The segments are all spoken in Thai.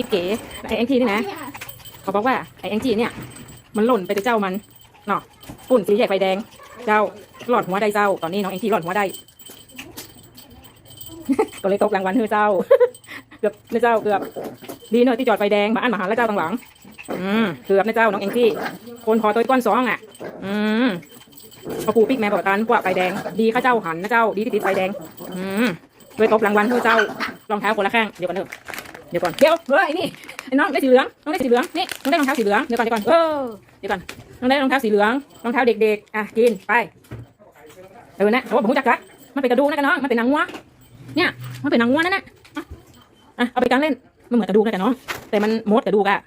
กิ๊บเก๋ไอ้แองจี้นี่นะเขาบอกว่าไอ้แองจี้เนี่ยมันหล่นไปแต่เจ้ามันเนาะปุ่นสีแยกไฟแดง เจ้าหลอดหัวได้เจ้า ตอนนี้น้องแองจี้หลอดหัวได้ก็เลยตกรางวัลเฮือเจ้า เกือบนะเจ้าเกือบดีเนอะที่จอดไฟแดงมาอันมาหาแล้วเจ้าต่างหลังอืมเกือบนะเจ้าน้องแองจี้คนพอตัวก้อนสองอะ อืมพอปูปิ๊กแม่บอกกันพวกไฟแดง ดีข้าเจ้าหันนะเจ้า ดีที่ติดไฟแดง อืมเลยตบรางวัลเฮือเจ้ารองเท้าคนละข้างเดี๋ยวก่อนเถอะ เดี๋ยวก่อนเดี๋ยวเฮ้ยนี่ไอ้น้องได้สีเหลืองน้องได้สีเหลืองนี่น้องได้รองเท้าสีเหลืองเดี๋ยวก่อนเดี๋ยวก่อนเออเดี๋ยวก่อนน้องได้รองเท้าสีเหลืองรองเท้าเด็กๆอะกินไปเออนะโอ้ผมรู้จักกะมันเป็นกระดูกนะกันน้องมันเป็นหนังวัวเนี่ยมันเป็นหนังวัวนั่นน่ะอะอะเอาไปการเล่นมันเหมือนกระดูกนะกันน้องแต่มันมดกระดูกอะ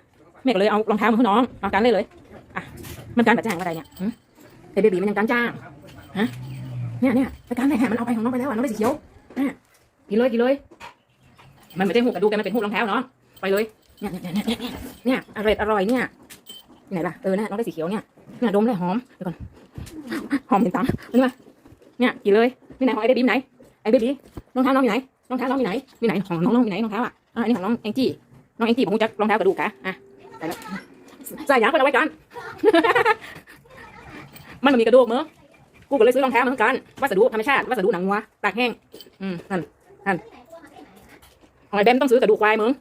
แม่ก็เลยเอารองเท้ามาให้น้องเอาการเล่นเลยอะมันการแบบจ้างอะไรเนี่ยหึแต่เบบีมันยังการจ้างฮะเนี่ยเนี่ยไปการไหนฮะมันเอาไปของน้องไปแล้วอะน้องได้สีเขียวอะกินเลยกินเลย มันไม่ใช่หูกระดูกแต่มันเป็นหูรองเท้าเนาะไปเลย เนี่ยเนี่ยเนี่ยเนี่ยเนี่ยอร่อยอร่อยเนี่ยไหนล่ะเออนะน้องได้สีเขียวเนี่ยเนี่ยดมเลยหอมเดี๋ยวก่อนหอมเห็นตังนี่มาเนี่ยกินเลยนี่ไหนของไอ้เบบี้ไหนไอ้เบบี้รองเท้าน้องอยู่ไหนรองเท้าน้องอยู่ไหนมีไหนของน้องน้องอยู่ไหนรองเท้าอะอันนี้ของน้องแองจี้น้องแองจี้ผมจะรองเท้ากระดูกกะอะไปแล้วใส่ยางไปเอาไว้กันมันมันมีกระดูกมั้งกูก็เลยซื้อรองเท้ามาเหมือนกันวัสดุธรรมชาติวัสดุหนังวัวตากแห้งอืมนั่นนั่น องไอ้แบมต้องซื้อกระดูกควายมึง